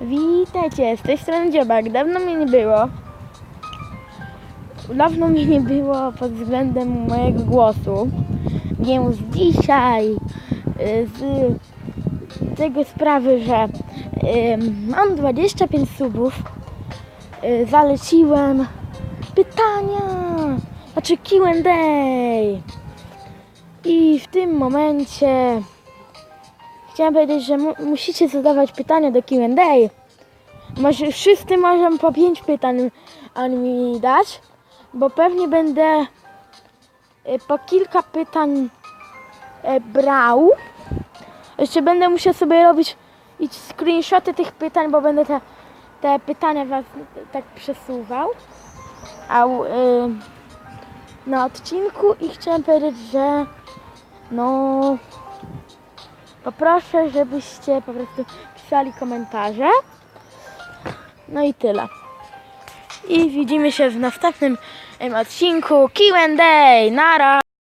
Witajcie, z tej strony Dziobak. Dawno mnie nie było. Dawno mnie nie było pod względem mojego głosu. Więc dzisiaj y, z tego sprawy, że mam 25 subów, y, zaleciłem pytania, znaczy Q&A. I w tym momencie chciałam powiedzieć, że mu, musicie zadawać pytania do Q&A. Może wszyscy możemy po 5 pytań mi dać, bo pewnie będę e, po kilka pytań e, brał. Jeszcze będę musiał sobie robić screenshoty tych pytań, bo będę te, te pytania was tak przesuwał. A, y, na odcinku i chciałem powiedzieć, że no poproszę, żebyście po prostu pisali komentarze. No i tyle. I widzimy się w następnym odcinku Q&A. Nara!